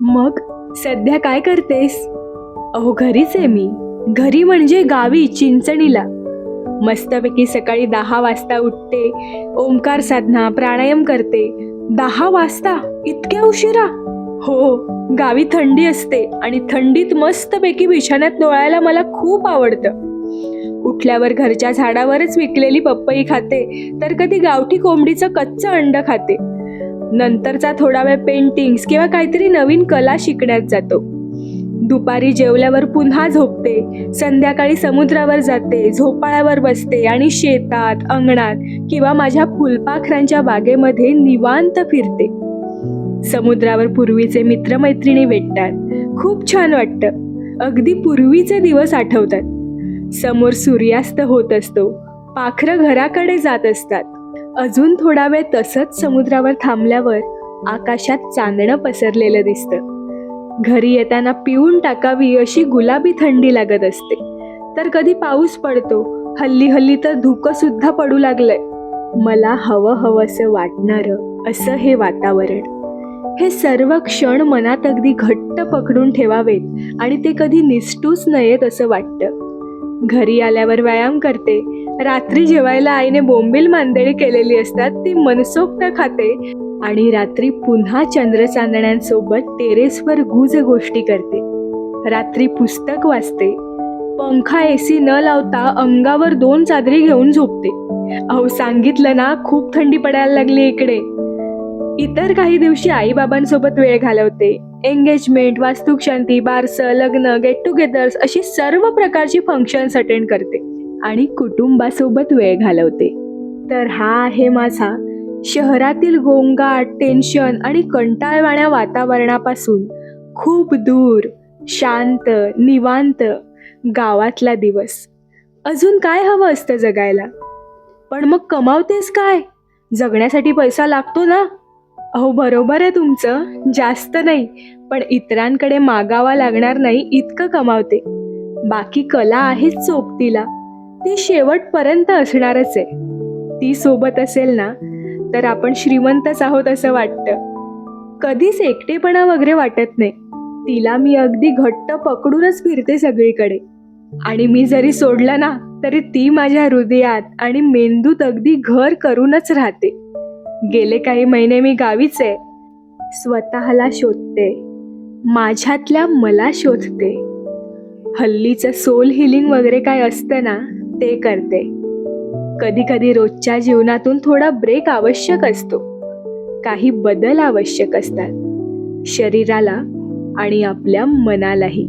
मग सध्या काय करतेस? अहो घरीच आहे मी. घरी म्हणजे गावी चिंचणीला. मस्तपैकी सकाळी दहा वाजता उठते ओंकार साधना प्राणायाम करते. दहा वाजता? इतक्या उशिरा? हो गावी थंडी असते आणि थंडीत मस्तपैकी बिछाण्यात लोळायला मला खूप आवडतं. उठल्यावर घरच्या झाडावरच विकलेली पपई खाते तर कधी गावठी कोंबडीचं कच्चं अंड खाते. नंतरचा थोडा वेळ पेंटिंग्स किंवा काहीतरी नवीन कला शिकण्यात जातो. दुपारी जेवल्यावर पुन्हा झोपते संध्याकाळी समुद्रावर जाते झोपाळ्यावर बसते आणि शेतात अंगणात किंवा माझ्या फुलपाखरांच्या बागेमध्ये निवांत फिरते. समुद्रावर पूर्वीचे मित्रमैत्रिणी भेटतात. खूप छान वाटतं. अगदी पूर्वीचे दिवस आठवतात. समोर सूर्यास्त होत असतो. पाखरं घराकडे जात असतात. अजून थोडा वेळ तसंच समुद्रावर थांबल्यावर आकाशात चांदणं पसरलेलं दिसतं. घरी येताना पिऊन टाकावी अशी गुलाबी थंडी लागत असते. तर कधी पाऊस पडतो हल्ली हल्ली तर धुकं सुद्धा पडू लागलंय. मला हवं हवं असं वाटणारं असं हे वातावरण. हे सर्व क्षण मनात अगदी घट्ट पकडून ठेवावेत आणि ते कधी निसटूच नयेत असं वाटतं. घरी आल्यावर व्यायाम करते रात्री जेवायला आईने बोंबील मांदेळी केलेली असतात ती मनसोक्त खाते. आणि रात्री पुन्हा चंद्रचांदण्यांसोबत टेरेसवर गुज गोष्टी करते. रात्री पुस्तक वाचते. पंखा एसी न लावता अंगावर दोन चादरी घेऊन झोपते. अहो सांगितलं ना खूप थंडी पडायला लागली इकडे. इतर काही दिवशी आईबाबांसोबत वेळ घालवते. एंगेजमेंट वास्तुशांती बारसं लग्न गेट टुगेदर्स अशी सर्व प्रकारची फंक्शन्स अटेंड करते. आणि कुटुंबासोबत वेळ घालवते. तर हा आहे माझा शहरातील गोंगाट टेन्शन आणि कंटाळवाण्या वातावरणापासून खूप दूर शांत निवांत गावातला दिवस. अजून काय हवं असतं जगायला? पण मग कमावतेस काय? जगण्यासाठी पैसा लागतो ना? अहो बरोबर आहे तुमचं. जास्त नाही पण इतरांकडे मागावा लागणार नाही इतकं कमावते. बाकी कला आहेच सोबतीला. ती शेवटपर्यंत असणारच आहे. ती सोबत असेल ना तर आपण श्रीमंतच आहोत असं वाटतं. कधीच एकटेपणा वगैरे वाटत नाही. तिला मी अगदी घट्ट पकडूनच फिरते सगळीकडे. आणि मी जरी सोडलं ना तरी ती माझ्या हृदयात आणि मेंदूत अगदी घर करूनच राहते. गेले काही महिने मी गावीच आहे. स्वतःला शोधते. माझ्यातल्या मला शोधते. हल्लीचं सोल हिलिंग वगैरे काय असतं ना ते करते. कधी कधी रोजच्या जीवनातून थोडा ब्रेक आवश्यक असतो. काही बदल आवश्यक असतात. शरीराला आणि आपल्या मनालाही.